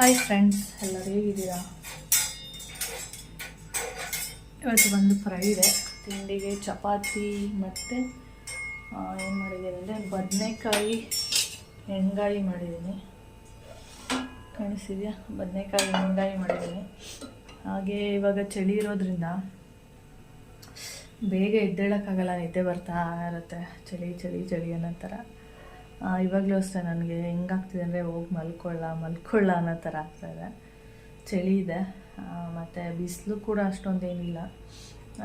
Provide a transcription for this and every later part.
Hi friends ಎಲ್ಲರೂ ಹೇಗಿದ್ದೀರಾ? ಇವತ್ತು ಬಂದು ಫ್ರೈಡೆ ತಿಂಡಿಗೆ ಚಪಾತಿ ಮತ್ತು ಏನು ಮಾಡಿದ್ದೀನಿ ಅಂದರೆ ಬದನೆಕಾಯಿ ಎಣ್ಗಾಯಿ ಮಾಡಿದ್ದೀನಿ. ಕಾಣಿಸಿದೆಯಾ ಬದನೆಕಾಯಿ ಎಣ್ಗಾಯಿ ಮಾಡಿದ್ದೀನಿ. ಹಾಗೆ ಇವಾಗ ಚಳಿ ಇರೋದ್ರಿಂದ ಬೇಗ ಎದ್ದೇಳೋಕ್ಕಾಗಲ್ಲ, ನಿದ್ದೆ ಬರ್ತಾ ಇರುತ್ತೆ. ಚಳಿ ಚಳಿ ಚಳಿ ಅನ್ನೋ ಥರ. ಇವಾಗಲೂ ಅಷ್ಟೇ ನನಗೆ ಹೆಂಗಾಗ್ತಿದೆ ಅಂದರೆ ಹೋಗಿ ಮಲ್ಕೊಳ್ಳ ಮಲ್ಕೊಳ್ಳ ಅನ್ನೋ ಥರ ಆಗ್ತಾಯಿದೆ ಚಳಿ ಇದೆ. ಮತ್ತು ಬಿಸಿಲು ಕೂಡ ಅಷ್ಟೊಂದೇನಿಲ್ಲ.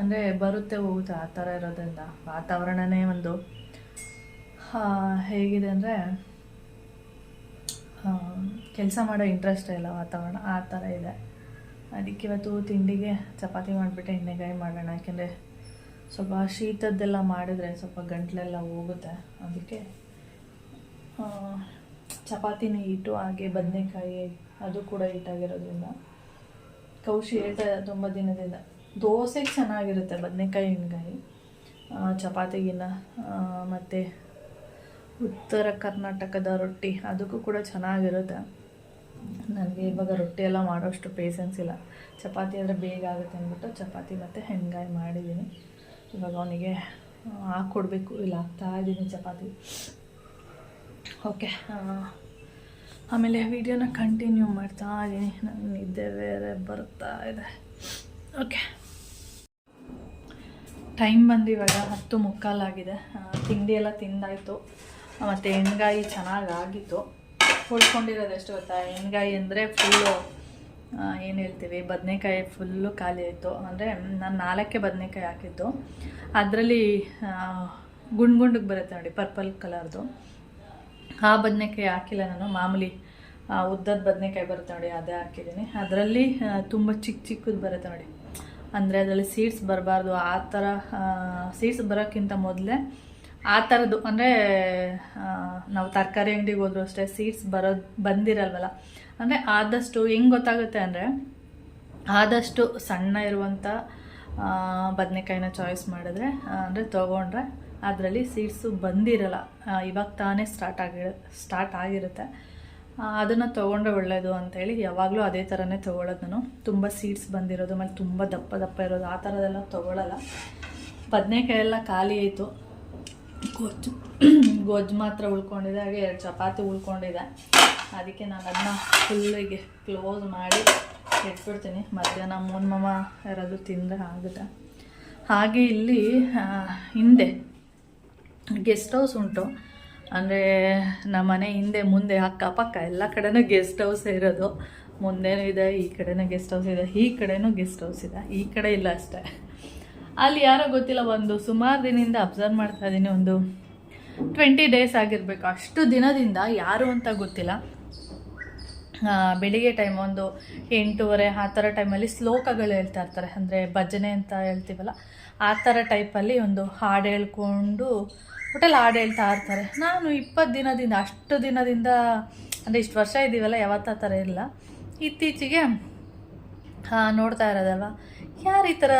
ಅಂದರೆ ಬರುತ್ತೆ ಹೋಗುತ್ತೆ ಆ ಥರ ಇರೋದ್ರಿಂದ. ವಾತಾವರಣನೇ ಒಂದು ಹೇಗಿದೆ ಅಂದರೆ ಕೆಲಸ ಮಾಡೋ ಇಂಟ್ರೆಸ್ಟ್ ಇಲ್ಲ ವಾತಾವರಣ, ಆ ಥರ ಇದೆ. ಅದಕ್ಕೆ ಇವತ್ತು ತಿಂಡಿಗೆ ಚಪಾತಿ ಮಾಡಿಬಿಟ್ಟು, ಎಣ್ಣೆಗಾಯಿ ಮಾಡೋಣ. ಯಾಕೆಂದರೆ ಸ್ವಲ್ಪ ಶೀತದ್ದೆಲ್ಲ ಮಾಡಿದರೆ ಸ್ವಲ್ಪ ಗಂಟ್ಲೆಲ್ಲ ಹೋಗುತ್ತೆ. ಅದಕ್ಕೆ ಚಪಾತಿನ ಹಿಟ್ಟು ಹಾಗೆ ಬದನೆಕಾಯಿ ಅದು ಕೂಡ ಹಿಟ್ಟಾಗಿರೋದ್ರಿಂದ. ಕೌಶಿ ಹೇಳ್ತಾ ಇದ್ದ ತುಂಬ ದಿನದಿಂದ. ದೋಸೆಗೆ ಚೆನ್ನಾಗಿರುತ್ತೆ ಬದನೆಕಾಯಿ ಎಣ್ಗಾಯಿ. ಚಪಾತಿಗಿನ್ನ ಮತ್ತು ಉತ್ತರ ಕರ್ನಾಟಕದ ರೊಟ್ಟಿ ಅದಕ್ಕೂ ಕೂಡ ಚೆನ್ನಾಗಿರುತ್ತೆ. ನನಗೆ ಇವಾಗ ರೊಟ್ಟಿ ಎಲ್ಲ ಮಾಡೋಷ್ಟು ಪೇಷನ್ಸ್ ಇಲ್ಲ. ಚಪಾತಿ ಆದರೆ ಬೇಗ ಆಗುತ್ತೆ ಅಂದ್ಬಿಟ್ಟು ಚಪಾತಿ ಮತ್ತು ಹೆಣ್ಗಾಯಿ ಮಾಡಿದ್ದೀನಿ. ಇವಾಗ ಅವನಿಗೆ ಹಾಕ್ಕೊಡ್ಬೇಕು, ಇಲ್ಲ ಹಾಕ್ತಾ ಇದ್ದೀನಿ ಚಪಾತಿ. ಓಕೆ ಆಮೇಲೆ ವಿಡಿಯೋನ ಕಂಟಿನ್ಯೂ ಮಾಡ್ತಾ ಇದ್ದೀನಿ ನಾನು ನಿದ್ದೆ ಬೇರೆ ಬರ್ತಾ ಇದೆ. ಓಕೆ ಟೈಮ್ ಬಂದು ಇವಾಗ ಹತ್ತು ಮುಕ್ಕಾಲಾಗಿದೆ ತಿಂಡಿ ಎಲ್ಲ ತಿಂದಾಯಿತು. ಮತ್ತು ಎಣ್ಗಾಯಿ ಚೆನ್ನಾಗಿ ಆಗಿತ್ತು. ಉಳ್ಕೊಂಡಿರೋದು ಎಷ್ಟು ಗೊತ್ತಾ? ಎಣ್ಗಾಯಿ ಅಂದರೆ ಫುಲ್ಲು ಏನು ಹೇಳ್ತೀವಿ? ಬದನೆಕಾಯಿ ಫುಲ್ಲು ಖಾಲಿ ಆಯಿತು. ಅಂದರೆ ನಾನು ನಾಲ್ಕೇ ಬದನೆಕಾಯಿ ಹಾಕಿದ್ದು. ಅದರಲ್ಲಿ ಗುಂಡು ಗುಂಡಿಗೆ ಬರುತ್ತೆ ನೋಡಿ ಪರ್ಪಲ್ ಕಲರ್ದು ಆ ಬದನೆಕಾಯಿ ಹಾಕಿಲ್ಲ ನಾನು, ಮಾಮೂಲಿ ಉದ್ದದ ಬದನೆಕಾಯಿ ಬರುತ್ತೆ ನೋಡಿ, ಅದೇ ಹಾಕಿದ್ದೀನಿ. ಅದರಲ್ಲಿ ತುಂಬ ಚಿಕ್ಕ ಚಿಕ್ಕದು ಬರುತ್ತೆ ನೋಡಿ. ಅಂದರೆ ಅದರಲ್ಲಿ ಸೀಡ್ಸ್ ಬರಬಾರ್ದು, ಆ ಥರ ಸೀಡ್ಸ್ ಬರೋಕ್ಕಿಂತ ಮೊದಲೇ ಆ ಥರದ್ದು ಅಂದರೆ ನಾವು ತರಕಾರಿ ಅಂಗಡಿಗೆ ಹೋದ್ರು ಅಷ್ಟೇ ಸೀಡ್ಸ್ ಬರೋದು ಬಂದಿರಲ್ವಲ್ಲ. ಅಂದರೆ ಆದಷ್ಟು, ಹೆಂಗೆ ಗೊತ್ತಾಗುತ್ತೆ ಅಂದರೆ, ಆದಷ್ಟು ಸಣ್ಣ ಇರುವಂಥ ಬದನೆಕಾಯಿನ ಚಾಯ್ಸ್ ಮಾಡಿದ್ರೆ ಅಂದರೆ ತೊಗೊಂಡ್ರೆ ಅದರಲ್ಲಿ ಸೀಡ್ಸು ಬಂದಿರಲ್ಲ ಇವಾಗ ತಾನೇ ಸ್ಟಾರ್ಟ್ ಆಗಿ ಸ್ಟಾರ್ಟ್ ಆಗಿರುತ್ತೆ. ಅದನ್ನು ತೊಗೊಂಡ್ರೆ ಒಳ್ಳೆಯದು ಅಂತೇಳಿ ಯಾವಾಗಲೂ ಅದೇ ಥರನೇ ತೊಗೊಳ್ಳೋದು ನಾನು. ತುಂಬ ಸೀಡ್ಸ್ ಬಂದಿರೋದು, ಆಮೇಲೆ ತುಂಬ ದಪ್ಪ ದಪ್ಪ ಇರೋದು, ಆ ಥರದೆಲ್ಲ ತೊಗೊಳಲ್ಲ. ಬದನೆಕಾಯೆಲ್ಲ ಖಾಲಿ ಆಯಿತು. ಗೊಜ್ಜು ಗೊಜ್ಜು ಮಾತ್ರ ಉಳ್ಕೊಂಡಿದೆ, ಹಾಗೆ ಎರಡು ಚಪಾತಿ ಉಳ್ಕೊಂಡಿದೆ. ಅದಕ್ಕೆ ನಾನು ಅದನ್ನ ಫುಲ್ಲಿಗೆ ಕ್ಲೋಸ್ ಮಾಡಿ ಇಟ್ಬಿಡ್ತೀನಿ. ಮಧ್ಯಾಹ್ನ ಮೂನ್ ಮಾಮ ಯಾರಾದರೂ ತಿಂದರೆ ಆಗುತ್ತೆ. ಹಾಗೆ ಇಲ್ಲಿ ಹಿಂದೆ ಗೆಸ್ಟ್ ಹೌಸ್ ಉಂಟು. ಅಂದರೆ ನಮ್ಮ ಮನೆ ಹಿಂದೆ, ಮುಂದೆ ಅಕ್ಕಪಕ್ಕ ಎಲ್ಲ ಕಡೆನೂ ಗೆಸ್ಟ್ ಹೌಸ್ ಇರೋದು. ಮುಂದೆನೂ ಇದೆ, ಈ ಕಡೆನೂ ಗೆಸ್ಟ್ ಹೌಸ್ ಇದೆ, ಈ ಕಡೆನೂ ಗೆಸ್ಟ್ ಹೌಸ್ ಇದೆ, ಈ ಕಡೆ ಇಲ್ಲ ಅಷ್ಟೇ. ಅಲ್ಲಿ ಯಾರೋ ಗೊತ್ತಿಲ್ಲ, ಒಂದು ಸುಮಾರು ದಿನದಿಂದ ಅಬ್ಸರ್ವ್ ಮಾಡ್ತಾ ಇದ್ದೀನಿ, ಒಂದು ಟ್ವೆಂಟಿ ಡೇಸ್ ಆಗಿರಬೇಕು. ಅಷ್ಟು ದಿನದಿಂದ ಯಾರು ಅಂತ ಗೊತ್ತಿಲ್ಲ. ಬೆಳಿಗ್ಗೆ ಟೈಮ್ ಒಂದು ಎಂಟೂವರೆ, ಆ ಥರ ಟೈಮಲ್ಲಿ ಶ್ಲೋಕಗಳು ಹೇಳ್ತಾ ಇರ್ತಾರೆ. ಅಂದರೆ ಭಜನೆ ಅಂತ ಹೇಳ್ತೀವಲ್ಲ, ಆ ಥರ ಟೈಪಲ್ಲಿ ಒಂದು ಹಾಡು ಹೇಳ್ಕೊಂಡು ಒಟ್ಟಲ್ಲಿ ಹಾಡು ಹೇಳ್ತಾ ಇರ್ತಾರೆ ನಾನು ಇಪ್ಪತ್ತು ದಿನದಿಂದ, ಅಷ್ಟು ದಿನದಿಂದ, ಅಂದರೆ ಇಷ್ಟು ವರ್ಷ ಇದ್ದೀವಲ್ಲ, ಯಾವತ್ತ ಥರ ಇಲ್ಲ. ಇತ್ತೀಚೆಗೆ ಹಾಂ ನೋಡ್ತಾ ಇರೋದಲ್ವ? ಯಾರು ಈ ಥರ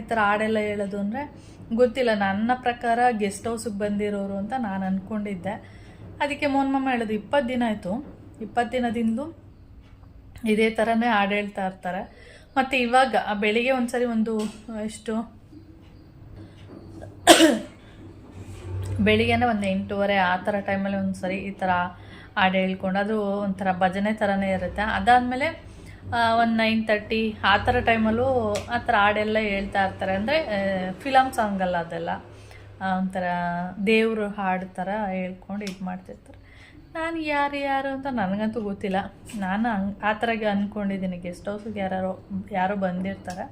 ಈ ಥರ ಹಾಡೆಲ್ಲ ಹೇಳೋದು ಅಂದರೆ ಗೊತ್ತಿಲ್ಲ. ನನ್ನ ಪ್ರಕಾರ ಗೆಸ್ಟ್ ಹೌಸಿಗೆ ಬಂದಿರೋರು ಅಂತ ನಾನು ಅಂದ್ಕೊಂಡಿದ್ದೆ ಅದಕ್ಕೆ ಮೋನ್ಮಮ್ಮ ಹೇಳೋದು, ಇಪ್ಪತ್ತು ದಿನ ಆಯಿತು. ಇಪ್ಪತ್ತು ದಿನದಿಂದಲೂ ಇದೇ ಥರನೇ ಹಾಡು ಹೇಳ್ತಾ ಇರ್ತಾರೆ. ಮತ್ತು ಇವಾಗ ಬೆಳಿಗ್ಗೆ ಒಂದು ಸರಿ ಒಂದು, ಎಷ್ಟು ಬೆಳಿಗ್ಗೆನೇ ಒಂದು ಎಂಟೂವರೆ ಆ ಥರ ಟೈಮಲ್ಲಿ ಒಂದು ಸರಿ ಈ ಥರ ಹಾಡು ಹೇಳ್ಕೊಂಡು ಅದು ಒಂಥರ ಭಜನೆ ಥರನೇ ಇರುತ್ತೆ. ಅದಾದಮೇಲೆ ಒಂದು ನೈನ್ ತರ್ಟಿ ಆ ಥರ ಟೈಮಲ್ಲೂ ಆ ಥರ ಹಾಡೆಲ್ಲ ಹೇಳ್ತಾ ಇರ್ತಾರೆ. ಅಂದರೆ ಫಿಲಮ್ ಸಾಂಗ್ ಅಲ್ಲ ಅದೆಲ್ಲ. ಒಂಥರ ದೇವರು ಹಾಡು ಥರ ಹೇಳ್ಕೊಂಡು ಇದು ಮಾಡ್ತಿರ್ತಾರೆ. ನಾನು ಯಾರು ಯಾರು ಅಂತ ನನಗಂತೂ ಗೊತ್ತಿಲ್ಲ. ನಾನು ಹಂಗೆ, ಆ ಥರಗೆ ಅಂದ್ಕೊಂಡಿದ್ದೀನಿ ಗೆಸ್ಟ್ ಹೌಸಿಗೆ ಯಾರೋ ಯಾರೋ ಬಂದಿರ್ತಾರೆ.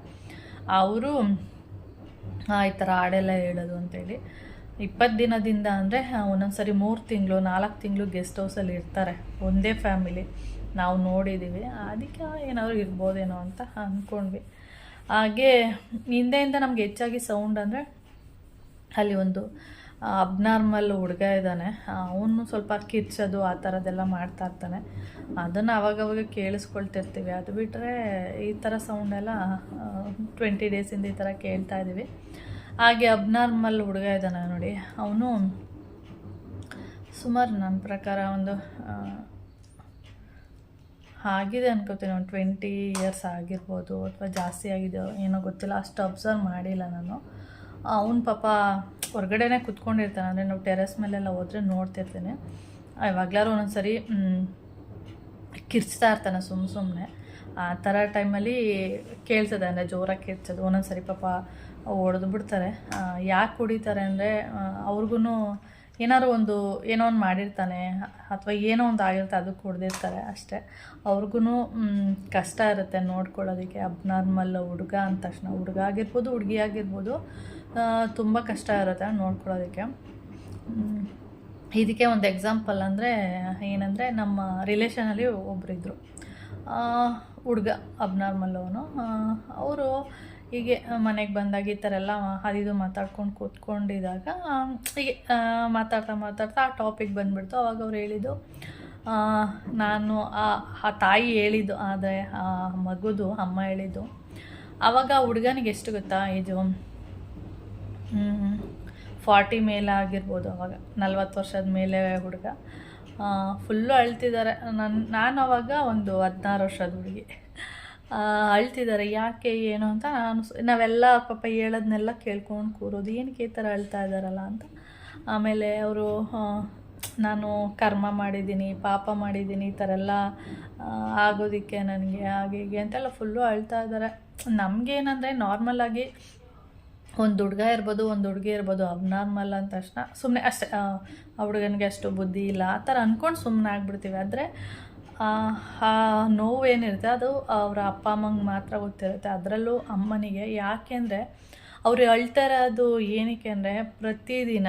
ಅವರು ಈ ಥರ ಹಾಡೆಲ್ಲ ಹೇಳೋದು ಅಂತೇಳಿ. ಇಪ್ಪತ್ತು ದಿನದಿಂದ ಅಂದರೆ ಒಂದೊಂದು ಸರಿ ಮೂರು ತಿಂಗಳು, ನಾಲ್ಕು ತಿಂಗಳು ಗೆಸ್ಟ್ ಹೌಸಲ್ಲಿ ಇರ್ತಾರೆ, ಒಂದೇ ಫ್ಯಾಮಿಲಿ. ನಾವು ನೋಡಿದ್ದೀವಿ ಅದಕ್ಕೆ ಏನಾದರೂ ಇರ್ಬೋದೇನೋ ಅಂತ ಅಂದ್ಕೊಂಡ್ವಿ ಹಾಗೆ, ಹಿಂದೆಯಿಂದ ನಮ್ಗೆ ಹೆಚ್ಚಾಗಿ ಸೌಂಡ್ ಅಂದರೆ, ಅಲ್ಲಿ ಒಂದು ಅಬ್ನಾರ್ಮಲ್ ಹುಡುಗ ಇದ್ದಾನೆ. ಅವನು ಸ್ವಲ್ಪ ಕಿರ್ಚೋದು ಆ ಥರದ್ದೆಲ್ಲ ಮಾಡ್ತಾ ಇರ್ತಾನೆ. ಅದನ್ನು ಅವಾಗವಾಗ ಕೇಳಿಸ್ಕೊಳ್ತಿರ್ತೀವಿ. ಅದು ಬಿಟ್ಟರೆ ಈ ಥರ ಸೌಂಡೆಲ್ಲ ಟ್ವೆಂಟಿ ಡೇಸಿಂದ ಈ ಥರ ಕೇಳ್ತಾ ಇದ್ದೀವಿ ಹಾಗೆ ಅಬ್ನಾರ್ಮಲ್ ಹುಡುಗ ಇದ್ದಾನೆ ನೋಡಿ. ಅವನು ಸುಮಾರು ನನ್ನ ಪ್ರಕಾರ ಒಂದು ಆಗಿದೆ ಅನ್ಕೋತೀನಿ. ಒಂದು ಟ್ವೆಂಟಿ ಇಯರ್ಸ್ ಆಗಿರ್ಬೋದು ಅಥವಾ ಜಾಸ್ತಿ ಆಗಿದೆ ಏನೋ ಗೊತ್ತಿಲ್ಲ. ಅಷ್ಟು ಅಬ್ಸರ್ವ್ ಮಾಡಿಲ್ಲ ನಾನು. ಅವನ ಪಾಪ ಹೊರ್ಗಡೆನೇ ಕುತ್ಕೊಂಡಿರ್ತಾನೆ. ಅಂದರೆ ನಾವು ಟೆರೆಸ್ ಮೇಲೆಲ್ಲ ಹೋದರೆ ನೋಡ್ತಿರ್ತೇನೆ. ಯಾವಾಗ್ಲಾರು ಒಂದೊಂದು ಸರಿ ಕಿರ್ಚ್ತಾ ಇರ್ತಾನೆ ಸುಮ್ಮ ಸುಮ್ಮನೆ ಆ ಥರ ಟೈಮಲ್ಲಿ ಕೇಳ್ತದೆ ಅಂದರೆ ಜೋರಾಗಿ ಕಿರ್ಚೋದು ಒಂದೊಂದು ಸರಿ ಪಾಪ ಹೊಡೆದು ಬಿಡ್ತಾರೆ. ಯಾಕೆ ಹೊಡಿತಾರೆ ಅಂದರೆ ಅವ್ರಿಗೂ ಏನಾದ್ರು ಒಂದು ಏನೋ ಒಂದು ಮಾಡಿರ್ತಾನೆ, ಅಥವಾ ಏನೋ ಒಂದು ಆಗಿರುತ್ತೆ ಅದಕ್ಕೆ ಹೊಡೆದಿರ್ತಾರೆ ಅಷ್ಟೇ. ಅವ್ರಿಗೂ ಕಷ್ಟ ಇರುತ್ತೆ ನೋಡ್ಕೊಳ್ಳೋದಕ್ಕೆ. ಅಬ್ನಾರ್ಮಲ್ ಹುಡುಗ ಅಂದ ತಕ್ಷಣ. ಹುಡುಗ ಆಗಿರ್ಬೋದು, ಹುಡುಗಿ ಆಗಿರ್ಬೋದು ತುಂಬ ಕಷ್ಟ ಇರುತ್ತೆ ನೋಡ್ಕೊಳ್ಳೋದಕ್ಕೆ. ಇದಕ್ಕೆ ಒಂದು ಎಕ್ಸಾಂಪಲ್ ಅಂದರೆ, ಏನಂದರೆ, ನಮ್ಮ ರಿಲೇಷನಲ್ಲಿ ಒಬ್ಬರಿದ್ದರು ಹುಡುಗ, ಅಬ್ನಾರ್ಮಲ್ ಅವನು. ಅವರು ಹೀಗೆ ಮನೆಗೆ ಬಂದಾಗ ಈ ಥರ ಎಲ್ಲ ಅದಿದು ಮಾತಾಡ್ಕೊಂಡು ಕೂತ್ಕೊಂಡಿದ್ದಾಗ ಹೀಗೆ ಮಾತಾಡ್ತಾ ಮಾತಾಡ್ತಾ ಆ ಟಾಪಿಕ್ ಬಂದುಬಿಡ್ತು. ಅವಾಗ ಅವ್ರು ಹೇಳಿದ್ದು ನಾನು, ಆ ತಾಯಿ ಹೇಳಿದ್ದು, ಆದರೆ, ಆ, ಮಗುದು ಅಮ್ಮ ಹೇಳಿದ್ದು. ಆವಾಗ ಹುಡುಗನಿಗೆ ಎಷ್ಟು ಗೊತ್ತಾ ಇದು? ಫಾರ್ಟಿ ಮೇಲೆ ಆಗಿರ್ಬೋದು ಅವಾಗ, ನಲ್ವತ್ತು ವರ್ಷದ ಮೇಲೆ ಹುಡುಗ. ಫುಲ್ಲು ಅಳ್ತಿದ್ದಾರೆ ನನ್ನ ನಾನು ಅವಾಗ ಒಂದು ಹದಿನಾರು ವರ್ಷದ ಹುಡುಗಿ. ಅಳ್ತಿದ್ದಾರೆ. ಯಾಕೆ, ಏನು ಅಂತ ನಾನು ನಾವೆಲ್ಲ ಪಾಪ ಹೇಳೋದನ್ನೆಲ್ಲ ಕೇಳ್ಕೊಂಡು ಕೂರೋದು. ಏನಕ್ಕೆ ಈ ಥರ ಅಳ್ತಾ ಇದ್ದಾರಲ್ಲ ಅಂತ. ಆಮೇಲೆ ಅವರು ನಾನು ಕರ್ಮ ಮಾಡಿದ್ದೀನಿ, ಪಾಪ ಮಾಡಿದ್ದೀನಿ, ಈ ಥರ ಎಲ್ಲ ಆಗೋದಕ್ಕೆ ನನಗೆ, ಹಾಗೆ ಹೀಗೆ ಅಂತೆಲ್ಲ ಫುಲ್ಲು ಅಳ್ತಾ ಇದ್ದಾರೆ. ನಮಗೇನಂದರೆ ನಾರ್ಮಲಾಗಿ ಒಂದು ಹುಡುಗ ಇರ್ಬೋದು, ಒಂದು ಹುಡುಗಿ ಇರ್ಬೋದು ಅಬ್ನಾರ್ಮಲ್ ಅಂದ ತಕ್ಷಣ ಸುಮ್ಮನೆ ಅಷ್ಟೇ, ಆ ಹುಡುಗನಿಗೆ ಅಷ್ಟು ಬುದ್ಧಿ ಇಲ್ಲ. ಆ ಥರ ಅಂದ್ಕೊಂಡು ಸುಮ್ಮನೆ ಆಗ್ಬಿಡ್ತೀವಿ. ಆದರೆ ಆ ನೋವೇನಿರುತ್ತೆ ಅದು ಅವರ ಅಪ್ಪ, ಅಮ್ಮಂಗೆ ಮಾತ್ರ ಗೊತ್ತಿರುತ್ತೆ. ಅದರಲ್ಲೂ ಅಮ್ಮನಿಗೆ ಯಾಕೆಂದರೆ ಅವರು ಅಳ್ತಾ ಇರೋದು ಏನಕ್ಕೆ ಅಂದರೆ ಪ್ರತಿದಿನ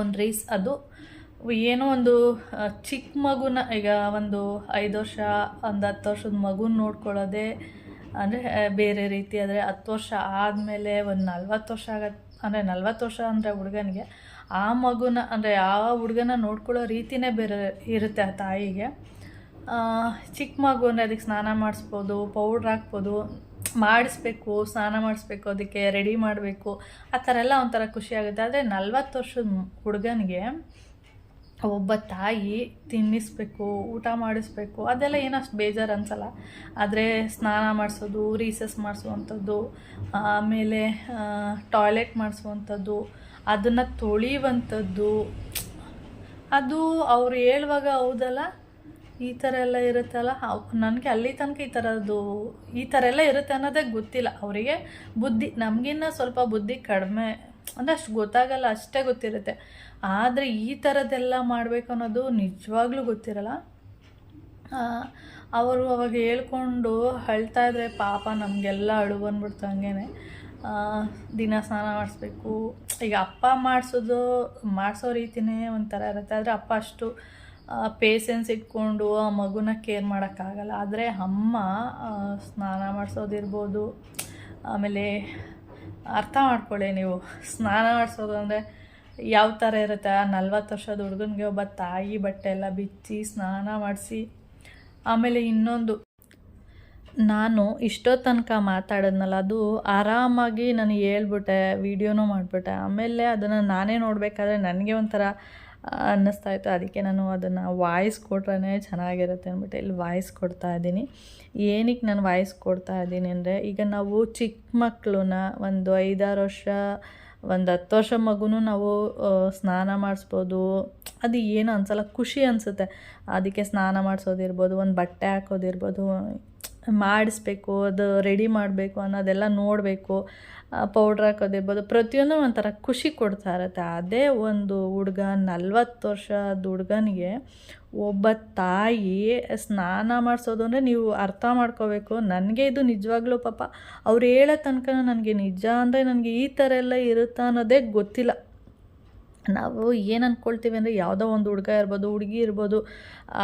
ಒಂದು ರೀಸ್ ಅದು ಏನೋ ಒಂದು ಚಿಕ್ಕ ಮಗುನ, ಈಗ ಒಂದು ಐದು ವರ್ಷ, ಒಂದು ಹತ್ತು ವರ್ಷದ ಮಗುನ ನೋಡ್ಕೊಳ್ಳೋದೇ ಅಂದರೆ ಬೇರೆ ರೀತಿ. ಆದರೆ ಹತ್ತು ವರ್ಷ ಆದಮೇಲೆ ಒಂದು ನಲ್ವತ್ತು ವರ್ಷ ಆಗತ್ತೆ ಅಂದರೆ ನಲ್ವತ್ತು ವರ್ಷ ಅಂದರೆ ಹುಡುಗನಿಗೆ ಆ ಮಗುನ, ಅಂದರೆ ಆ ಹುಡುಗನ ನೋಡ್ಕೊಳ್ಳೋ ರೀತಿನೇ ಬೇರೆ ಇರುತ್ತೆ ಆ ತಾಯಿಗೆ. ಚಿಕ್ಕ ಮಗು ಅಂದರೆ ಅದಕ್ಕೆ ಸ್ನಾನ ಮಾಡಿಸ್ಬೋದು, ಪೌಡ್ರ್ ಹಾಕ್ಬೋದು, ಮಾಡಿಸ್ಬೇಕು, ಸ್ನಾನ ಮಾಡಿಸ್ಬೇಕು, ಅದಕ್ಕೆ ರೆಡಿ ಮಾಡಬೇಕು. ಆ ಥರ ಎಲ್ಲ ಒಂಥರ ಖುಷಿ ಆಗುತ್ತೆ. ಆದರೆ ನಲ್ವತ್ತು ವರ್ಷದ ಹುಡುಗನಿಗೆ ಒಬ್ಬ ತಾಯಿ ತಿನ್ನಿಸ್ಬೇಕು, ಊಟ ಮಾಡಿಸ್ಬೇಕು, ಅದೆಲ್ಲ ಏನಷ್ಟು ಬೇಜಾರು ಅನ್ಸಲ್ಲ. ಆದರೆ ಸ್ನಾನ ಮಾಡಿಸೋದು ರೀಸಸ್ ಮಾಡಿಸುವಂಥದ್ದು, ಆಮೇಲೆ ಟಾಯ್ಲೆಟ್ ಮಾಡಿಸುವಂಥದ್ದು ಅದನ್ನು ತೊಳೆಯುವಂಥದ್ದು ಅದು ಅವ್ರು ಹೇಳುವಾಗ ಹೌದಲ್ಲ? ಈ ಥರ ಎಲ್ಲ ಇರುತ್ತಲ್ಲ? ನನಗೆ ಅಲ್ಲಿ ತನಕ ಈ ಥರದ್ದು ಈ ಥರ ಎಲ್ಲ ಇರುತ್ತೆ ಅನ್ನೋದೇ ಗೊತ್ತಿಲ್ಲ. ಅವರಿಗೆ ಬುದ್ಧಿ, ನಮಗಿನ್ನ ಸ್ವಲ್ಪ ಬುದ್ಧಿ ಕಡಿಮೆ, ಅಂದರೆ ಅಷ್ಟು ಗೊತ್ತಾಗಲ್ಲ, ಅಷ್ಟೇ ಗೊತ್ತಿರುತ್ತೆ. ಆದರೆ ಈ ಥರದ್ದೆಲ್ಲ ಮಾಡಬೇಕು ಅನ್ನೋದು ನಿಜವಾಗ್ಲೂ ಗೊತ್ತಿರಲ್ಲ. ಅವರು ಅವಾಗ ಹೇಳ್ಕೊಂಡು ಅಳ್ತಾ ಇದ್ರೆ ಪಾಪ ನಮಗೆಲ್ಲ ಅಳು ಬಂದ್ಬಿಡ್ತು ಹಂಗೇನೆ. ದಿನ ಸ್ನಾನ ಮಾಡಿಸ್ಬೇಕು. ಈಗ ಅಪ್ಪ ಮಾಡಿಸೋದು, ಮಾಡಿಸೋ ರೀತಿನೇ ಒಂಥರ ಇರುತ್ತೆ. ಆದರೆ ಅಪ್ಪ ಅಷ್ಟು ಪೇಸೆನ್ಸ್ ಇಟ್ಕೊಂಡು ಆ ಮಗುನ ಕೇರ್ ಮಾಡೋಕ್ಕಾಗಲ್ಲ. ಆದರೆ ಅಮ್ಮ ಸ್ನಾನ ಮಾಡಿಸೋದಿರ್ಬೋದು. ಆಮೇಲೆ ಅರ್ಥ ಮಾಡ್ಕೊಳ್ಳಿ ನೀವು. ಸ್ನಾನ ಮಾಡಿಸೋದು ಅಂದರೆ ಯಾವ ಥರ ಇರುತ್ತೆ? ಆ ನಲ್ವತ್ತು ವರ್ಷದ ಹುಡುಗನಿಗೆ ಒಬ್ಬ ತಾಯಿ ಬಟ್ಟೆ ಎಲ್ಲ ಬಿಚ್ಚಿ ಸ್ನಾನ ಮಾಡಿಸಿ, ಆಮೇಲೆ ಇನ್ನೊಂದು ನಾನು ಇಷ್ಟೋ ತನಕ ಮಾತಾಡೋದ್ನಲ್ಲ, ಅದು ಆರಾಮಾಗಿ ನಾನು ಹೇಳ್ಬಿಟ್ಟೆ, ವೀಡಿಯೋನೂ ಮಾಡಿಬಿಟ್ಟೆ. ಆಮೇಲೆ ಅದನ್ನು ನಾನೇ ನೋಡಬೇಕಾದ್ರೆ ನನಗೆ ಒಂಥರ ಅನ್ನಿಸ್ತಾ ಇತ್ತು. ಅದಕ್ಕೆ ನಾನು ಅದನ್ನು ವಾಯ್ಸ್ ಕೊಟ್ರೇ ಚೆನ್ನಾಗಿರುತ್ತೆ ಅಂದ್ಬಿಟ್ಟು ಇಲ್ಲಿ ವಾಯ್ಸ್ ಕೊಡ್ತಾ ಇದ್ದೀನಿ. ಏನಕ್ಕೆ ನಾನು ವಾಯ್ಸ್ ಕೊಡ್ತಾ ಇದ್ದೀನಿ ಅಂದರೆ, ಈಗ ನಾವು ಚಿಕ್ಕ ಮಕ್ಕಳನ್ನ ಒಂದು ಐದಾರು ವರ್ಷ, ಒಂದು ಹತ್ತು ವರ್ಷ ಮಗುನು ನಾವು ಸ್ನಾನ ಮಾಡಿಸ್ಬೋದು. ಅದು ಏನು ಅನ್ಸಲ್ಲ, ಖುಷಿ ಅನಿಸುತ್ತೆ. ಅದಕ್ಕೆ ಸ್ನಾನ ಮಾಡಿಸೋದಿರ್ಬೋದು, ಒಂದು ಬಟ್ಟೆ ಹಾಕೋದಿರ್ಬೋದು. ಮಾಡಿಸ್ಬೇಕು, ಅದು ರೆಡಿ ಮಾಡಬೇಕು ಅನ್ನೋದೆಲ್ಲ ನೋಡಬೇಕು ಪೌಡ್ರ್ ಹಾಕೋದಿರ್ಬೋದು ಪ್ರತಿಯೊಂದು ಒಂಥರ ಖುಷಿ ಕೊಡ್ತಾ ಇರುತ್ತೆ ಅದೇ ಒಂದು ಹುಡುಗ, ನಲ್ವತ್ತು ವರ್ಷದ ಹುಡುಗನಿಗೆ ಒಬ್ಬ ತಾಯಿ ಸ್ನಾನ ಮಾಡಿಸೋದು ಅಂದರೆ ನೀವು ಅರ್ಥ ಮಾಡ್ಕೋಬೇಕು. ನನಗೆ ಇದು ನಿಜವಾಗ್ಲೂ ಪಾಪ. ಅವ್ರು ಹೇಳೋ ತನಕ ನನಗೆ ನಿಜ ಅಂದರೆ ನನಗೆ ಈ ಥರ ಎಲ್ಲ ಇರುತ್ತಾ ಅನ್ನೋದೇ ಗೊತ್ತಿಲ್ಲ. ನಾವು ಏನು ಅಂದ್ಕೊಳ್ತೀವಿ ಅಂದರೆ ಯಾವುದೋ ಒಂದು ಹುಡುಗ ಇರ್ಬೋದು, ಹುಡುಗಿ ಇರ್ಬೋದು,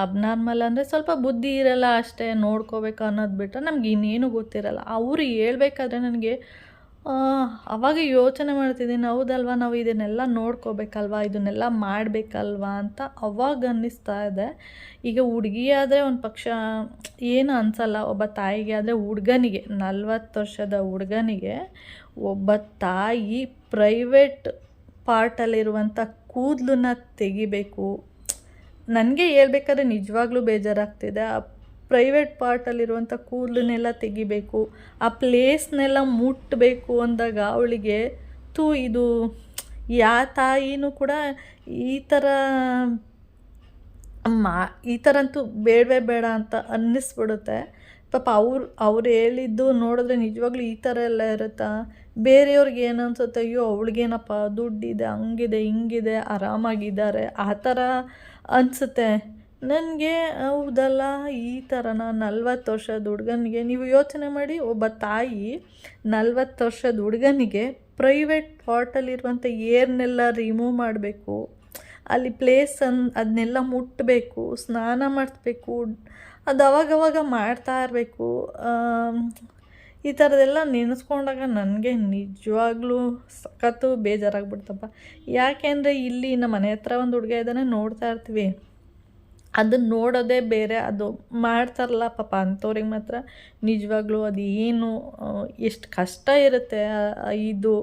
ಅಬ್ನಾರ್ಮಲ್ ಅಂದರೆ ಸ್ವಲ್ಪ ಬುದ್ಧಿ ಇರಲ್ಲ ಅಷ್ಟೇ ನೋಡ್ಕೋಬೇಕು ಅನ್ನೋದು ಬಿಟ್ಟರೆ ನಮ್ಗೆ ಇನ್ನೇನು ಗೊತ್ತಿರಲ್ಲ. ಅವರು ಹೇಳ್ಬೇಕಾದ್ರೆ ನನಗೆ ಅವಾಗ ಯೋಚನೆ ಮಾಡ್ತಿದ್ದೀನಿ, ಹೌದಲ್ವಾ? ನಾವು ಇದನ್ನೆಲ್ಲ ನೋಡ್ಕೋಬೇಕಲ್ವಾ? ಇದನ್ನೆಲ್ಲ ಮಾಡಬೇಕಲ್ವಾ? ಅಂತ ಅವಾಗ ಅನ್ನಿಸ್ತಾ ಇದೆ. ಈಗ ಹುಡುಗಿಯಾದರೆ ಒಂದು ಪಕ್ಷ ಏನು ಅನಿಸಲ್ಲ. ಒಬ್ಬ ತಾಯಿಗೆ ಆದರೆ ಹುಡುಗನಿಗೆ, ನಲ್ವತ್ತು ವರ್ಷದ ಹುಡುಗನಿಗೆ ಒಬ್ಬ ತಾಯಿ ಪ್ರೈವೇಟ್ ಪಾರ್ಟಲ್ಲಿರುವಂಥ ಕೂದಲನ್ನ ತೆಗಿಬೇಕು. ನನಗೆ ಹೇಳ್ಬೇಕಾದ್ರೆ ನಿಜವಾಗ್ಲೂ ಬೇಜಾರಾಗ್ತಿದೆ. ಆ ಪ್ರೈವೇಟ್ ಪಾರ್ಟಲ್ಲಿರುವಂಥ ಕೂದಲನ್ನೆಲ್ಲ ತೆಗಿಬೇಕು. ಆ ಪ್ಲೇಸ್ನೆಲ್ಲ ಮುಟ್ಟಬೇಕು ಅಂದಾಗ ಅವಳಿಗೆ ತೂ ಇದು ಯಾ ತಾಯಿನೂ ಕೂಡ ಈ ಥರ ಮಾ, ಈ ಥರ ಅಂತೂ ಬೇಡವೇ ಬೇಡ ಅಂತ ಅನ್ನಿಸ್ಬಿಡುತ್ತೆ. ಪಾಪ ಅವ್ರು ಅವ್ರು ಹೇಳಿದ್ದು ನೋಡಿದ್ರೆ ನಿಜವಾಗ್ಲೂ ಈ ಥರ ಎಲ್ಲ ಇರುತ್ತಾ? ಬೇರೆಯವ್ರಿಗೆ ಏನು ಅನ್ಸುತ್ತೆ? ಅಯ್ಯೋ, ಅವಳಿಗೇನಪ್ಪ? ದುಡ್ಡಿದೆ, ಹಂಗಿದೆ, ಹಿಂಗಿದೆ, ಆರಾಮಾಗಿದ್ದಾರೆ. ಆ ಥರ ಅನಿಸುತ್ತೆ. ನನಗೆ ಹೌದಲ್ಲ, ಈ ಥರನ ನಲ್ವತ್ತು ವರ್ಷದ ಹುಡುಗನಿಗೆ, ನೀವು ಯೋಚನೆ ಮಾಡಿ, ಒಬ್ಬ ತಾಯಿ ನಲ್ವತ್ತು ವರ್ಷದ ಹುಡುಗನಿಗೆ ಪ್ರೈವೇಟ್ ಪಾಟಲ್ಲಿರುವಂಥ ಏರ್ನೆಲ್ಲ ರಿಮೂವ್ ಮಾಡಬೇಕು. ಅಲ್ಲಿ ಪ್ಲೇಸ್ ಅದನ್ನೆಲ್ಲ ಮುಟ್ಟಬೇಕು ಸ್ನಾನ ಮಾಡಿಸ್ಬೇಕು ಅದು ಅವಾಗವಾಗ ಮಾಡ್ತಾ ಇರಬೇಕು. ಈ ಥರದ್ದೆಲ್ಲ ನೆನೆಸ್ಕೊಂಡಾಗ ನನಗೆ ನಿಜವಾಗ್ಲೂ ಸಖತ್ತು ಬೇಜಾರಾಗ್ಬಿಡ್ತಪ್ಪ. ಯಾಕೆಂದರೆ ಇಲ್ಲಿ ನಮ್ಮ ಮನೆ ಹತ್ರ ಒಂದು ಹುಡುಗ ಇದ್ದಾನೆ, ನೋಡ್ತಾ ಇರ್ತೀವಿ. ಅದನ್ನು ನೋಡೋದೇ ಬೇರೆ, ಅದು ಮಾಡ್ತಾರಲ್ಲ ಪಾಪ ಅಂಥವ್ರಿಗೆ ಮಾತ್ರ ನಿಜವಾಗ್ಲೂ ಅದು ಏನು ಎಷ್ಟು ಕಷ್ಟ ಇರುತ್ತೆ ಇದು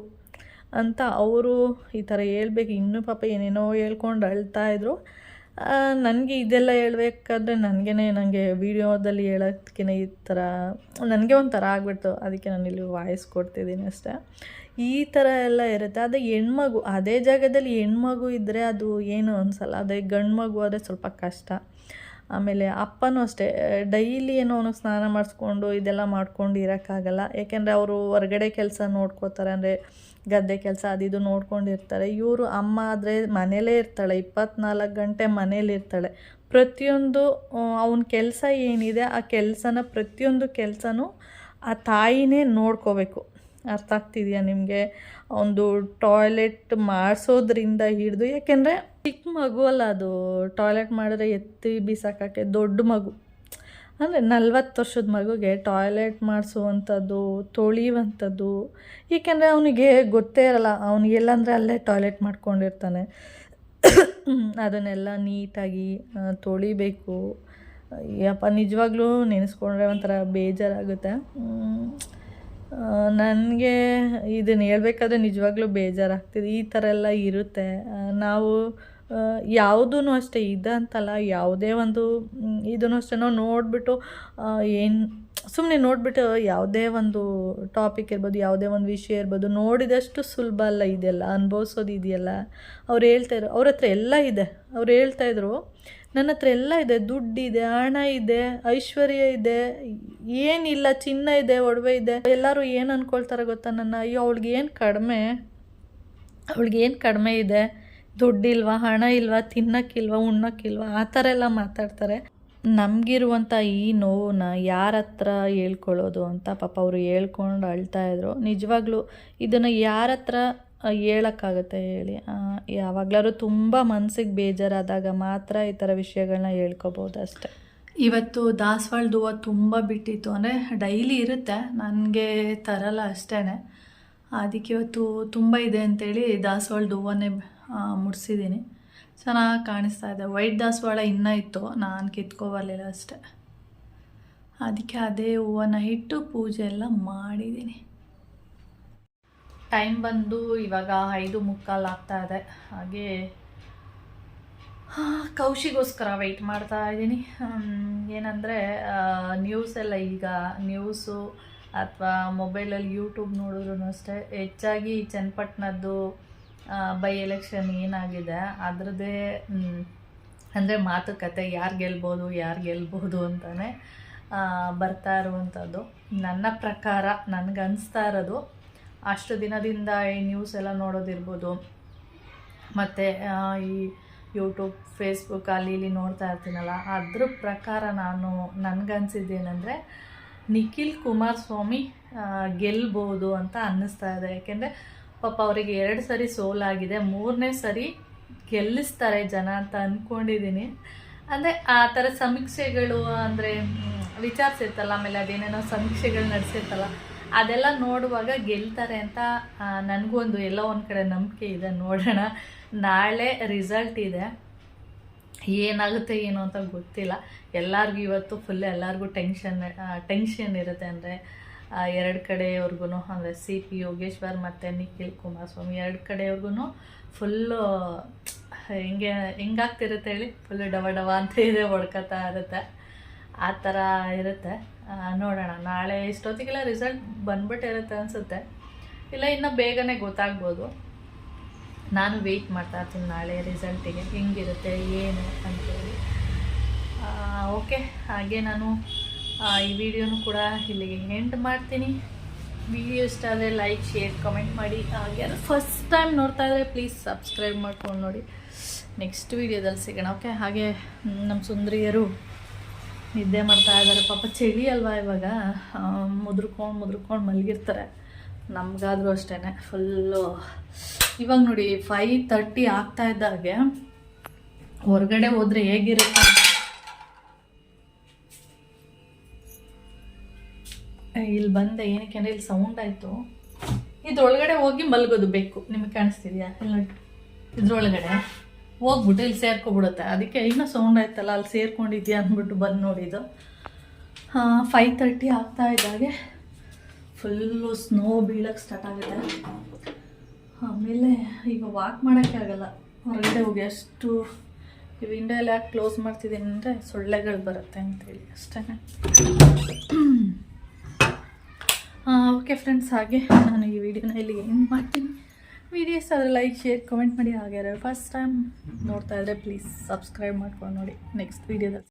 ಅಂತ ಅವರು ಈ ಥರ ಹೇಳ್ಬೇಕು. ಇನ್ನೂ ಪಾಪ ಏನೇನೋ ಹೇಳ್ಕೊಂಡು ಅಳ್ತಾ ಇದ್ರು. ನನಗೆ ಇದೆಲ್ಲ ಹೇಳ್ಬೇಕಾದ್ರೆ ನನಗೇ ನನಗೆ ವೀಡಿಯೋದಲ್ಲಿ ಹೇಳೋದಕ್ಕಿಂತ ಈ ಥರ, ನನಗೆ ಒಂಥರ ಆಗ್ಬಿಡ್ತು. ಅದಕ್ಕೆ ನಾನು ಇಲ್ಲಿ ವಾಯ್ಸ್ ಕೊಡ್ತಿದ್ದೀನಿ ಅಷ್ಟೇ. ಈ ಥರ ಎಲ್ಲ ಇರುತ್ತೆ. ಅದೇ ಹೆಣ್ಮಗು, ಅದೇ ಜಾಗದಲ್ಲಿ ಹೆಣ್ಮಗು ಇದ್ದರೆ ಅದು ಏನು ಅನಿಸಲ್ಲ. ಅದೇ ಗಂಡು ಮಗು ಆದರೆ ಸ್ವಲ್ಪ ಕಷ್ಟ. ಆಮೇಲೆ ಅಪ್ಪನೂ ಅಷ್ಟೇ. ಡೈಲಿ ಏನೋ ಅವನಿಗೆ ಸ್ನಾನ ಮಾಡಿಸ್ಕೊಂಡು ಇದೆಲ್ಲ ಮಾಡ್ಕೊಂಡು ಇರೋಕ್ಕಾಗಲ್ಲ. ಯಾಕೆಂದರೆ ಅವರು ಹೊರಗಡೆ ಕೆಲಸ ನೋಡ್ಕೋತಾರೆ. ಅಂದರೆ ಗದ್ದೆ ಕೆಲಸ ಅದಿದು ನೋಡ್ಕೊಂಡಿರ್ತಾರೆ. ಇವರು ಅಮ್ಮ ಆದರೆ ಮನೇಲೇ ಇರ್ತಾಳೆ, ಇಪ್ಪತ್ನಾಲ್ಕು ಗಂಟೆ ಮನೇಲಿರ್ತಾಳೆ ಪ್ರತಿಯೊಂದು ಅವನ ಕೆಲಸ ಏನಿದೆ ಆ ಕೆಲಸನ ಪ್ರತಿಯೊಂದು ಕೆಲಸನೂ ಆ ತಾಯಿನೇ ನೋಡ್ಕೋಬೇಕು. ಅರ್ಥ ಆಗ್ತಿದೆಯಾ ನಿಮಗೆ? ಒಂದು ಟಾಯ್ಲೆಟ್ ಮಾಡಿಸೋದ್ರಿಂದ ಹಿಡಿದು, ಯಾಕೆಂದರೆ ಚಿಕ್ಕ ಮಗು ಅಲ್ಲ ಅದು, ಟಾಯ್ಲೆಟ್ ಮಾಡಿದ್ರೆ ಎತ್ತಿ ಬಿಸಾಕಕ್ಕೆ ದೊಡ್ಡ ಮಗು. ಅಂದರೆ ನಲ್ವತ್ತು ವರ್ಷದ ಮಗುಗೆ ಟಾಯ್ಲೆಟ್ ಮಾಡಿಸುವಂಥದ್ದು, ತೊಳೆಯುವಂಥದ್ದು. ಏಕೆಂದರೆ ಅವನಿಗೆ ಗೊತ್ತೇ ಇರಲ್ಲ, ಅವನು ಎಲ್ಲಂದರೆ ಅಲ್ಲೇ ಟಾಯ್ಲೆಟ್ ಮಾಡ್ಕೊಂಡಿರ್ತಾನೆ. ಅದನ್ನೆಲ್ಲ ನೀಟಾಗಿ ತೊಳಿಬೇಕು. ಯಪ್ಪ ನಿಜವಾಗ್ಲೂ ನೆನೆಸ್ಕೊಂಡ್ರೆ ಒಂಥರ ಬೇಜಾರಾಗುತ್ತೆ. ನನಗೆ ಇದನ್ನು ಹೇಳ್ಬೇಕಾದ್ರೆ ನಿಜವಾಗ್ಲೂ ಬೇಜಾರಾಗ್ತಿದೆ. ಈ ಥರ ಎಲ್ಲ ಇರುತ್ತೆ. ನಾವು ಯಾವುದೂ ಅಷ್ಟೇ ಇದಂತಲ್ಲ ಯಾವುದೇ ಒಂದು ಇದನ್ನು ಅಷ್ಟೇ. ನಾವು ನೋಡಿಬಿಟ್ಟು ಏನು ಸುಮ್ಮನೆ ನೋಡಿಬಿಟ್ಟು ಯಾವುದೇ ಒಂದು ಟಾಪಿಕ್ ಇರ್ಬೋದು, ಯಾವುದೇ ಒಂದು ವಿಷಯ ಇರ್ಬೋದು, ನೋಡಿದಷ್ಟು ಸುಲಭ ಅಲ್ಲ ಇದೆಲ್ಲ, ಅನುಭವಿಸೋದು ಇದೆಯಲ್ಲ. ಅವ್ರು ಹೇಳ್ತಾಯಿದ್ರು ಅವ್ರ ಹತ್ರ ಎಲ್ಲ ಇದೆ. ಅವ್ರು ಹೇಳ್ತಾಯಿದ್ರು ನನ್ನ ಹತ್ರ ಎಲ್ಲ ಇದೆ ದುಡ್ಡಿದೆ ಹಣ ಇದೆ, ಐಶ್ವರ್ಯ ಇದೆ, ಏನಿಲ್ಲ, ಚಿನ್ನ ಇದೆ, ಒಡವೆ ಇದೆ. ಎಲ್ಲರೂ ಏನು ಅಂದ್ಕೊಳ್ತಾರೆ ಗೊತ್ತಾ ನನ್ನ? ಅಯ್ಯೋ ಅವಳಿಗೆ ಏನು ಕಡಿಮೆ ಅವಳಿಗೆ ಏನು ಕಡಿಮೆ ಇದೆ? ದುಡ್ಡಿಲ್ವಾ, ಹಣ ಇಲ್ವಾ, ತಿನ್ನೋಕ್ಕಿಲ್ವಾ, ಉಣ್ಣೋಕ್ಕಿಲ್ವಾ, ಆ ಥರ ಎಲ್ಲ ಮಾತಾಡ್ತಾರೆ. ನಮಗಿರುವಂಥ ಈ ನೋವನ್ನ ಯಾರ ಹತ್ರ ಹೇಳ್ಕೊಳ್ಳೋದು ಅಂತ ಪಾಪ ಅವರು ಹೇಳ್ಕೊಂಡು ಅಳ್ತಾ ಇದ್ರು. ನಿಜವಾಗ್ಲೂ ಇದನ್ನು ಯಾರ ಹತ್ರ ಹೇಳೋಕ್ಕಾಗತ್ತೆ ಹೇಳಿ. ಯಾವಾಗಲಾದ್ರು ತುಂಬ ಮನಸ್ಸಿಗೆ ಬೇಜಾರಾದಾಗ ಮಾತ್ರ ಈ ಥರ ವಿಷಯಗಳನ್ನ ಹೇಳ್ಕೊಬೋದು ಅಷ್ಟೆ. ಇವತ್ತು ದಾಸವಾಳದ ಹೂವು ತುಂಬ ಬಿಟ್ಟಿತ್ತು. ಅಂದರೆ ಡೈಲಿ ಇರುತ್ತೆ. ನನಗೆ ತರಲ್ಲ ಅಷ್ಟೇ ಅದಕ್ಕೆ ಇವತ್ತು ತುಂಬ ಇದೆ ಅಂತೇಳಿ ದಾಸವಾಳದ ಹೂವನ್ನೇ ಮುಡಿಸಿದ್ದೀನಿ. ಚೆನ್ನಾಗಿ ಕಾಣಿಸ್ತಾ ಇದೆ. ವೈಟ್ ದಾಸವಾಳ ಇನ್ನೂ ಇತ್ತು. ನಾನು ಕಿತ್ಕೋಬರಲಿಲ್ಲ ಅಷ್ಟೆ. ಅದಕ್ಕೆ ಅದೇ ಹೂವನ್ನು ಇಟ್ಟು ಪೂಜೆ ಎಲ್ಲ ಮಾಡಿದ್ದೀನಿ. ಟೈಮ್ ಬಂದು ಇವಾಗ ಐದು ಮುಕ್ಕಾಲು ಆಗ್ತಾ ಇದೆ. ಹಾಗೆ ಕೌಶಿಗೋಸ್ಕರ ವೆಯ್ಟ್ ಮಾಡ್ತಾ ಇದ್ದೀನಿ. ಏನಂದರೆ ನ್ಯೂಸ್ ಎಲ್ಲ ಈಗ ನ್ಯೂಸು ಅಥವಾ ಮೊಬೈಲಲ್ಲಿ ಯೂಟ್ಯೂಬ್ ನೋಡಿದ್ರು ಅಷ್ಟೇ, ಹೆಚ್ಚಾಗಿ ಚನ್ನಪಟ್ಟಣದ್ದು ಬೈ ಎಲೆಕ್ಷನ್ ಏನಾಗಿದೆ, ಅದರದ್ದೇ ಅಂದರೆ ಮಾತುಕತೆ, ಯಾರು ಗೆಲ್ಬೋದು ಯಾರು ಗೆಲ್ಬೋದು ಅಂತಲೇ ಬರ್ತಾ ಇರುವಂಥದ್ದು. ನನ್ನ ಪ್ರಕಾರ, ನನಗೆ ಅನಿಸ್ತಾ ಇರೋದು, ಅಷ್ಟು ದಿನದಿಂದ ಈ ನ್ಯೂಸ್ ಎಲ್ಲ ನೋಡೋದಿರ್ಬೋದು. ಮತ್ತು ಈ ಯೂಟ್ಯೂಬ್ ಫೇಸ್ಬುಕ್ ಅಲ್ಲಿ ಇಲ್ಲಿ ನೋಡ್ತಾ ಇರ್ತೀನಲ್ಲ, ಅದ್ರ ಪ್ರಕಾರ ನಾನು ನನಗನ್ಸಿದ್ದೇನೆಂದರೆ ನಿಖಿಲ್ ಕುಮಾರಸ್ವಾಮಿ ಸ್ವಾಮಿ ಗೆಲ್ಬೋದು ಅಂತ ಅನ್ನಿಸ್ತಾ ಇದೆ. ಯಾಕೆಂದರೆ ಪಾಪ ಅವರಿಗೆ ಎರಡು ಸರಿ ಸೋಲಾಗಿದೆ ಮೂರನೇ ಸರಿ ಗೆಲ್ಲಿಸ್ತಾರೆ ಜನ ಅಂತ ಅಂದ್ಕೊಂಡಿದ್ದೀನಿ ಅಂದರೆ ಆ ಥರ ಸಮೀಕ್ಷೆಗಳು ಅಂದರೆ ವಿಚಾರಿಸಿರ್ತಲ್ಲ, ಆಮೇಲೆ ಅದೇನೇನೋ ಸಮೀಕ್ಷೆಗಳು ನಡೆಸಿರ್ತಲ್ಲ, ಅದೆಲ್ಲ ನೋಡುವಾಗ ಗೆಲ್ತಾರೆ ಅಂತ ನನಗೂ ಒಂದು ಎಲ್ಲ ಒಂದು ಕಡೆ ನಂಬಿಕೆ ಇದೆ. ನೋಡೋಣ. ನಾಳೆ ರಿಸಲ್ಟ್ ಇದೆ. ಏನಾಗುತ್ತೆ, ಏನು ಅಂತ ಗೊತ್ತಿಲ್ಲ. ಎಲ್ಲರಿಗೂ ಇವತ್ತು ಫುಲ್ ಎಲ್ಲರಿಗೂ ಟೆನ್ಷನ್ ಟೆನ್ಷನ್ ಇರುತ್ತೆ ಅಂದರೆ ಎರಡು ಕಡೆಯವ್ರಿಗೂ ಅಂದರೆ ಸಿ ಪಿ ಯೋಗೇಶ್ವರ್ ಮತ್ತು ನಿಖಿಲ್ ಕುಮಾರಸ್ವಾಮಿ ಎರಡು ಕಡೆಯವ್ರಿಗೂ ಫುಲ್ಲು ಹೆಂಗೆ, ಹೆಂಗಾಗ್ತಿರುತ್ತೆ ಹೇಳಿ? ಫುಲ್ ಡವ ಡವ ಅಂತ ಇದೆ ಹೊಡ್ಕೊತಾ ಇರುತ್ತೆ. ಆ ಥರ ಇರುತ್ತೆ. ನೋಡೋಣ. ನಾಳೆ ಇಷ್ಟೊತ್ತಿಗೆಲ್ಲ ರಿಸಲ್ಟ್ ಬಂದ್ಬಿಟ್ಟಿರುತ್ತೆ ಅನಿಸುತ್ತೆ. ಇಲ್ಲ, ಇನ್ನು ಬೇಗನೆ ಗೊತ್ತಾಗ್ಬೋದು. ನಾನು ವೆಯ್ಟ್ ಮಾಡ್ತಾ ಇರ್ತೀನಿ ನಾಳೆ ರಿಸಲ್ಟಿಗೆ ಹೆಂಗಿರುತ್ತೆ, ಏನು ಅಂತೇಳಿ ಓಕೆ ಹಾಗೆ ನಾನು ಈ ವಿಡಿಯೋನು ಕೂಡ ಇಲ್ಲಿಗೆ ಎಂಡ್ ಮಾಡ್ತೀನಿ. ವಿಡಿಯೋ ಇಷ್ಟ ಆದರೆ ಲೈಕ್ ಶೇರ್ ಕಮೆಂಟ್ ಮಾಡಿ. ಹಾಗೆ ಫಸ್ಟ್ ಟೈಮ್ ನೋಡ್ತಾ ಇದ್ದರೆ ಪ್ಲೀಸ್ ಸಬ್ಸ್ಕ್ರೈಬ್ ಮಾಡ್ಕೊಂಡು ನೋಡಿ. ನೆಕ್ಸ್ಟ್ ವಿಡಿಯೋದಲ್ಲಿ ಸಿಗೋಣ ಓಕೆ ಹಾಗೆ ನಮ್ಮ ಸುಂದರಿಯರು ನಿದ್ದೆ ಮಾಡ್ತಾ ಇದ್ದಾರೆ. ಪಾಪ ಚಳಿ ಅಲ್ವಾ ಇವಾಗ? ಮುದ್ರಕೊಂಡು ಮುದ್ರಕೊಂಡು ಮಲಗಿರ್ತಾರೆ. ನಮಗಾದರೂ ಅಷ್ಟೇ ಫುಲ್ಲು ಇವಾಗ ನೋಡಿ ಫೈ ತರ್ಟಿ ಆಗ್ತಾ ಇದ್ದಾಗೆ. ಹೊರಗಡೆ ಹೋದರೆ ಹೇಗಿರುತ್ತೆ ಇಲ್ಲಿ ಬಂದೆ, ಏನಕ್ಕೆ ಅಂದರೆ ಇಲ್ಲಿ ಸೌಂಡ್ ಆಯಿತು. ಇದ್ರೊಳಗಡೆ ಹೋಗಿ ಮಲ್ಗೋದು ಬೇಕು. ನಿಮಗೆ ಕಾಣಿಸ್ತಿದ್ಯಾ? ಇದ್ರೊಳಗಡೆ. ಹೋಗ್ಬಿಟ್ಟು ಇಲ್ಲಿ ಸೇರ್ಕೊಬಿಡುತ್ತೆ. ಅದಕ್ಕೆ ಇನ್ನೂ ಸೌಂಡ್ ಆಯ್ತಲ್ಲ, ಅಲ್ಲಿ ಸೇರ್ಕೊಂಡಿದ್ಯಾ ಅಂದ್ಬಿಟ್ಟು ಬಂದು ನೋಡಿದ್ದು ಫೈವ್ ತರ್ಟಿ ಆಗ್ತಾ ಇದ್ದಾಗೆ. ಫುಲ್ಲು ಸ್ನೋ ಬೀಳಕ್ಕೆ ಸ್ಟಾರ್ಟ್ ಆಗುತ್ತೆ. ಆಮೇಲೆ ಈಗ ವಾಕ್ ಮಾಡೋಕ್ಕೆ ಆಗಲ್ಲ. ಹೊರಗಡೆ ಹೋಗಿ ಅಷ್ಟು ಈ ವಿಂಡೋ ಎಲ್ಲ ಯಾಕೆ ಕ್ಲೋಸ್ ಮಾಡ್ತಿದ್ದೀನಿ ಅಂದರೆ ಸೊಳ್ಳೆಗಳು ಬರುತ್ತೆ ಅಂತೇಳಿ ಅಷ್ಟೇ ಓಕೆ ಫ್ರೆಂಡ್ಸ್ ಹಾಗೆ ನಾನು ಈ ವಿಡಿಯೋನ ಇಲ್ಲಿ ಏನು ಮಾಡ್ತೀನಿ. ವಿಡಿಯೋಸ್ ಆದರೆ ಲೈಕ್ ಶೇರ್ ಕಮೆಂಟ್ ಮಾಡಿ. ಹಾಗೆ ಫಸ್ಟ್ ಟೈಮ್ ನೋಡ್ತಾ ಇದ್ದರೆ ಪ್ಲೀಸ್ ಸಬ್ಸ್ಕ್ರೈಬ್ ಮಾಡ್ಕೊಂಡು ನೋಡಿ. ನೆಕ್ಸ್ಟ್ ವೀಡಿಯೋದಲ್ಲಿ